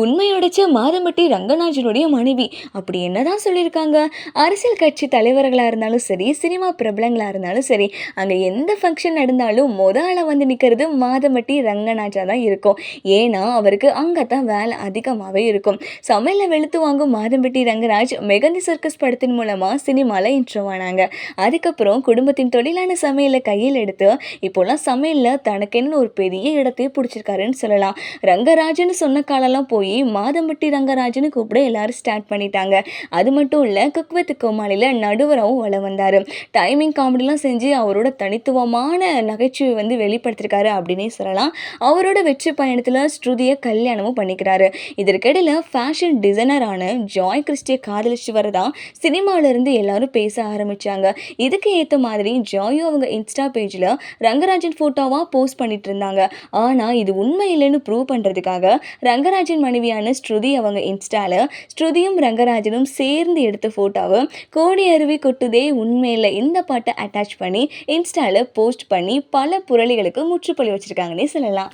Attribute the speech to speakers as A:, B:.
A: உண்மையோடச்ச மாதம்பட்டி ரங்கநாஜனுடைய மனைவி. அப்படி என்னதான் சொல்லியிருக்காங்க? அரசியல் கட்சி தலைவர்களாக இருந்தாலும் சரி சினிமா பிரபலங்களாக இருந்தாலும் சரி அங்கே எந்த ஃபங்க்ஷன் நடந்தாலும் முத ஆளா வந்து நிற்கிறது மாதம்பட்டி ரங்கநாஜா தான் இருக்கும். ஏன்னா அவருக்கு அங்கே தான் வேலை அதிகமாகவே இருக்கும். சமையலில் வெளுத்து வாங்கும் மாதம்பட்டி ரங்கராஜ் மெகந்தி சர்க்கஸ் படத்தின் மூலமாக சினிமாவில் இன்ட்ரோ ஆனாங்க. அதுக்கப்புறம் குடும்பத்தின் தொழிலான சமையலை கையில் எடுத்து இப்போலாம் சமையலில் தனக்கென்னு ஒரு பெரிய இடத்தையே பிடிச்சிருக்காருன்னு சொல்லலாம். ரங்கராஜன்னு சொன்ன காலம்லாம் போய் மாதம்பட்டி ரங்கராஜன் கூப்பிட எல்லாரும் ஸ்டார்ட் பண்ணிட்டாங்க. அது மட்டும் இல்லை குக் வித் கோமாளியில் நடுவராகவும் வள வந்தார். டைமிங் காமெடிலாம் செஞ்சு அவரோட தனித்துவமான நகைச்சுவை வந்து வெளிப்படுத்திருக்காரு அப்படின்னே சொல்லலாம். அவரோட வெற்றி பயணத்தில் ஸ்ருதியை கல்யாணமும் பண்ணிக்கிறாரு. இதற்கிடையில் ஃபேஷன் டிசைனரான ஜாய் கிறிஸ்டியை காதலிச்சு வரதான் சினிமாவிலேருந்து எல்லாரும் பேச ஆரம்பித்தாங்க இதுக்கு ஏற்ற மாதிரி ஜாயும் அவங்க இன்ஸ்டா பேஜில் ரங்கராஜன் ஃபோட்டோவாக போஸ்ட் பண்ணிட்டு இருந்தாங்க. ஆனால் இது உண்மை இல்லைன்னு ப்ரூவ் பண்ணுறதுக்காக ரங்கராஜன் மனைவியான ஸ்ருதி அவங்க இன்ஸ்டால ஸ்ருதியும் ரங்கராஜனும் சேர்ந்து எடுத்த ஃபோட்டோவை கோடி அருவி கொட்டுதே உண்மையில் இந்த பாட்டை அட்டாச் பண்ணி இன்ஸ்டால போஸ்ட் பண்ணி பல புரளிகளுக்கு முற்றுப்புள்ளி வச்சுருக்காங்கன்னே சொல்லலாம்.